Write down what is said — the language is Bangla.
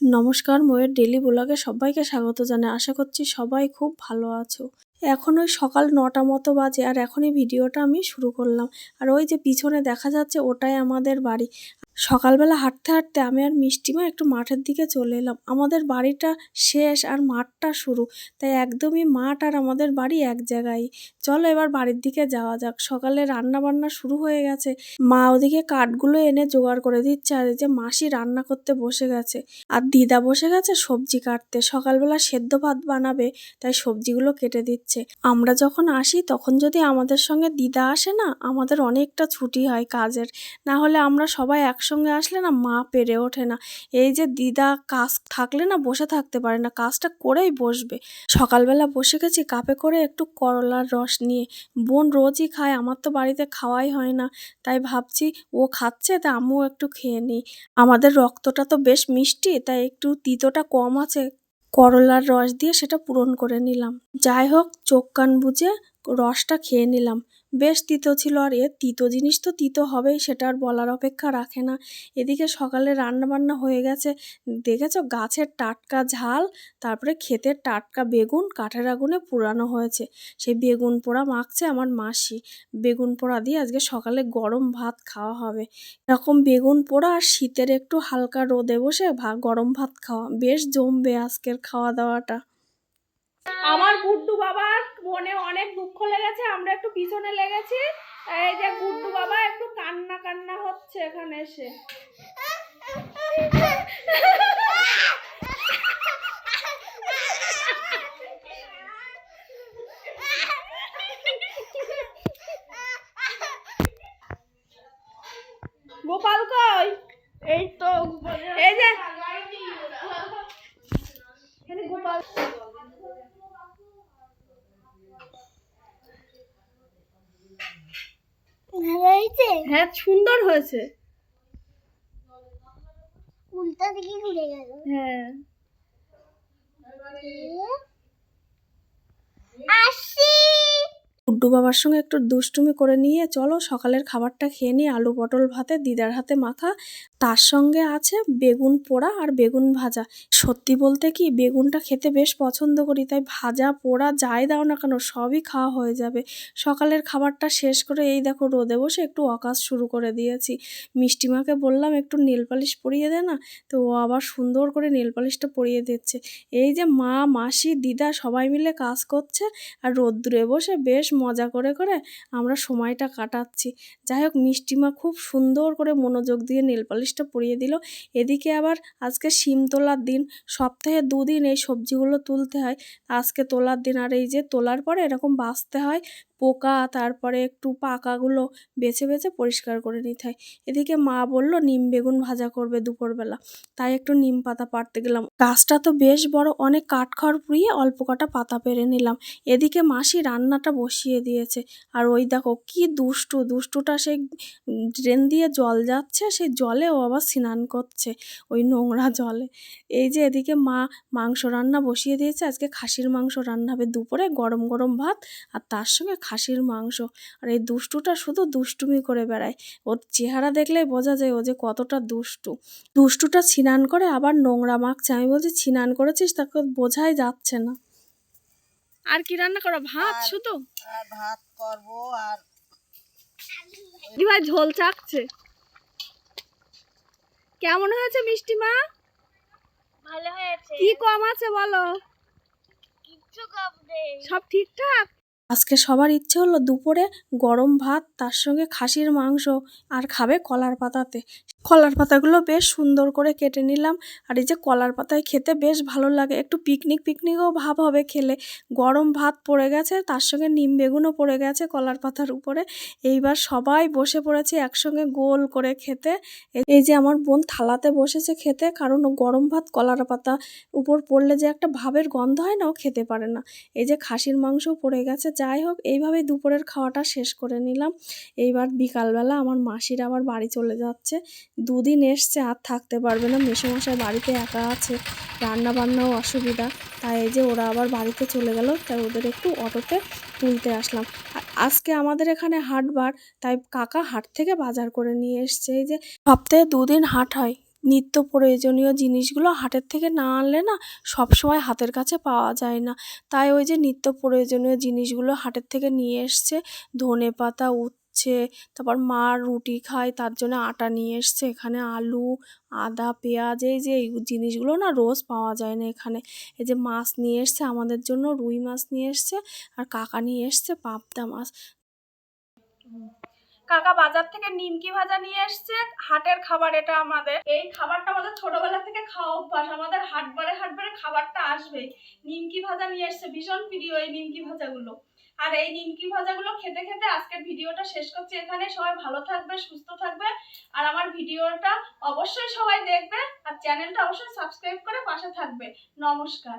নমস্কার, ময়ের ডেলি ব্লগে সবাইকে স্বাগত জানাই। আশা করছি সবাই খুব ভালো আছো। এখন ওই সকাল নটা মতো বাজে আর এখনই ভিডিওটা আমি শুরু করলাম। আর ওই যে পিছনে দেখা যাচ্ছে ওটাই আমাদের বাড়ি। সকালবেলা হাঁটতে হাঁটতে আমি আর মিষ্টিমা একটু মাঠের দিকে চলে এলাম। আমাদের বাড়িটা শেষ আর মাঠটা শুরু, তাই একদমই মাঠ আর আমাদের বাড়ি এক জায়গায়। চলো এবার বাড়ির দিকে যাওয়া যাক। সকালে রান্না বান্না শুরু হয়ে গেছে। মা ওদিকে কাঠগুলো এনে জোগাড় করে দিচ্ছে আর যে মাসি রান্না করতে বসে গেছে। আর দিদা বসে গেছে সবজি কাটতে। সকালবেলা সেদ্ধ ভাত বানাবে, তাই সবজিগুলো কেটে দিচ্ছে। আমরা যখন আসি, তখন যদি আমাদের সঙ্গে দিদা আসে না, আমাদের অনেকটা ছুটি হয় কাজের। না হলে আমরা সবাই একসঙ্গে আসলে না মা পেরে ওঠে না। এই যে দিদা কাজ থাকলে না বসে থাকতে পারে না, কাজটা করেই বসবে। সকালবেলা বসে গেছি, কাপে করে একটু করলার রস নিয়ে। বোন রোজই খায়, আমার তো বাড়িতে খাওয়াই হয় না। তাই ভাবছি ও খাচ্ছে, তা আমিও একটু খেয়ে নিই। আমাদের রক্তটা তো বেশ মিষ্টি, তাই একটু তিতোটা কম আছে। করলার রস দিয়ে সেটা পূরণ করে নিলাম। যাই হোক, চোখ কান বুঝে রসটা খেয়ে নিলাম। বেশ তিতো ছিল আর এ তিতো জিনিস তো তিতো হবেই, সেটা আর বলার অপেক্ষা রাখে না। এদিকে সকালে রান্না বান্না হয়ে গেছে। দেখেছ? গাছের টাটকা ঝাল, তারপরে ক্ষেতের টাটকা বেগুন, কাঠের আগুনে পোড়ানো হয়েছে। সেই বেগুন পোড়া মাখছে আমার মাসি। বেগুন পোড়া দিয়ে আজকে সকালে গরম ভাত খাওয়া হবে। এরকম বেগুন পোড়া আর শীতের একটু হালকা রোদে বসে গরম ভাত খাওয়া। বেশ জমবে আজকের খাওয়া দাওয়াটা আমার গুড্ডু বাবার মনে অনেক দুঃখ লেগেছে, আমরা একটু পিছনে লেগেছি। এই যে গুড্ডু বাবা একটু কান্না কান্না হচ্ছে এখানে এসে। গোপাল কই? এই এই যে এখানে গোপাল ভালো হয়েছে? হ্যাঁ সুন্দর হয়েছে। উল্টা দিকে ঘুরে গেল। হ্যাঁ। আসি। গুড্ডু বাবার সঙ্গে একটু দুষ্টুমি করে নিয়ে চলো সকালের খাবারটা খেয়ে নিয়ে আলু পটল ভাতে দিদার হাতে মাখা তার সঙ্গে আছে বেগুন পোড়া আর বেগুন ভাজা। সত্যি বলতে কি, বেগুনটা খেতে বেশ পছন্দ করি, তাই ভাজা, পোড়া, যাই দাও না কেন, সবই খাওয়া হয়ে যাবে। সকালের খাবারটা শেষ করে এই দেখো রোদে বসে একটু অকাজ শুরু করে দিয়েছি। মিষ্টিমাকে বললাম, একটু নেল পালিশ পরিয়ে দে না? তো ও আবার সুন্দর করে নেল পালিশটা পরিয়ে দিচ্ছে। এই যে মা, মাসি, দিদা সবাই মিলে কাজ করছে আর রোদ্দুরে বসে বেশ মজা করে করে আমরা সময়টা কাটাচ্ছি। যাই হোক, মিষ্টিমা খুব সুন্দর করে মনোযোগ দিয়ে নেল পালিশটা পরিয়ে দিল। এদিকে আবার আজকে শিম তোলার দিন, সপ্তাহে দুদিন এই সবজিগুলো তুলতে হয়। আজকে তোলার দিন, আর এই যে তোলার পরে এরকম বাঁচতে হয় পোকা, তারপরে একটু পাকাগুলো বেছে বেছে পরিষ্কার করে নিতে হয়। এদিকে মা বলল, নিম বেগুন ভাজা করবে দুপুরবেলা। তাই একটু নিম পাতা পাড়তে গেলাম। গাছটা তো বেশ বড়, অনেক কাঠখড় পুড়িয়ে অল্প কটা পাতা পেরে নিলাম। এদিকে মাসি রান্নাটা বসিয়ে দিয়েছে। আর ওই দেখো, কি দুষ্টু, দুষ্টুটা সেই ড্রেন দিয়ে জল যাচ্ছে, সেই জলে ও আবার স্নান করছে, ওই নোংরা জলে। এই যে এদিকে মা মাংস রান্না বসিয়ে দিয়েছে, আজকে খাসির মাংস রান্না হবে দুপুরে, গরম গরম ভাত, আর তার সঙ্গে খাসির মাংস। আর এই দুষ্টুটা শুধু দুষ্টুমি করে বেড়ায়। ওর চেহারা দেখলেই বোঝা যায় ও যে কতটা দুষ্টু। দুষ্টুটা ছিনান করে আবার নোংরা মাখছে। আমি বলছি ছিনান করেছিস? তাকে বোঝাই যাচ্ছে না। আর কি রান্না করো? ভাত শুধু? ভাত করব আর ভাই ঝোল চাকছে। কেমন হয়েছে মিষ্টি মা? ভালো হয়েছে। কি কম আছে বলো? কিচ্ছু কম নেই। সব ঠিকঠাক? আজকে সবার ইচ্ছে হলো দুপুরে গরম ভাত, তার সঙ্গে খাসির মাংস আর খাবে কলার পাতাতে। কলার পাতাগুলো বেশ সুন্দর করে কেটে নিলাম। আর এই যে কলার পাতায় খেতে বেশ ভালো লাগে। একটু পিকনিক পিকনিকও ভাব হবে খেলে। গরম ভাত পড়ে গেছে, তার সঙ্গে নিম বেগুনও পড়ে গেছে কলার পাতার উপরে। এইবার সবাই বসে পড়েছে একসঙ্গে গোল করে খেতে। এই যে আমার বোন থালাতে বসেছে খেতে, কারণ গরম ভাত কলার পাতা উপর পড়লে যে একটা ভাবের গন্ধ হয় না, ও খেতে পারে না। এই যে খাসির মাংস পড়ে গেছে। যাই হোক, এইভাবেই দুপুরের খাওয়াটা শেষ করে নিলাম। এইবার বিকালবেলা আমার মাসির আবার বাড়ি চলে যাচ্ছে। দুদিন এসছে, আর থাকতে পারবে না। মেসোমশাই বাড়িতে একা আছে রান্না বান্নাও অসুবিধা। তাই এই যে ওরা আবার বাড়িতে চলে গেল, তাই ওদের একটু অটোতে তুলতে আসলাম। আজকে আমাদের এখানে হাটবার, তাই কাকা হাট থেকে বাজার করে নিয়ে এসছে। এই যে সপ্তাহে দুদিন হাট হয়, নিত্য প্রয়োজনীয় জিনিসগুলো হাটের থেকে না আনলে না সব সময় হাতের কাছে পাওয়া যায় না। তাই ওই যে নিত্য প্রয়োজনীয় জিনিসগুলো হাটের থেকে নিয়ে এসছে ধনে পাতা উচ্ছে তারপর মা রুটি খায়, তার জন্য আটা নিয়ে এসছে, এখানে আলু, আদা, পেঁয়াজ, এই যে এই জিনিসগুলো না রোজ পাওয়া যায় না এখানে। এই যে মাছ নিয়ে এসছে, আমাদের জন্য রুই মাছ নিয়ে এসছে, আর কাকা নিয়ে এসছে পাবদা মাছ। কাকা বাজার থেকে নিমকি ভাজা নিয়ে এসছে, হাটের খাবার এটা আমাদের। এই খাবারটা আমাদের ছোটবেলা থেকে খাওয়া অভ্যাস, আমাদের হাটবারে হাটবারে খাবারটা আসবেই। নিমকি ভাজা নিয়ে এসছে, ভীষণ প্রিয় এই নিমকি ভাজাগুলো। আর এই নিমকি ভাজাগুলো খেতে খেতে আজকের ভিডিওটা শেষ করছি এখানে। সবাই ভালো থাকবে, সুস্থ থাকবে। আর আমার ভিডিওটা অবশ্যই সবাই দেখবে আর চ্যানেলটা অবশ্যই সাবস্ক্রাইব করে পাশে থাকবে। নমস্কার।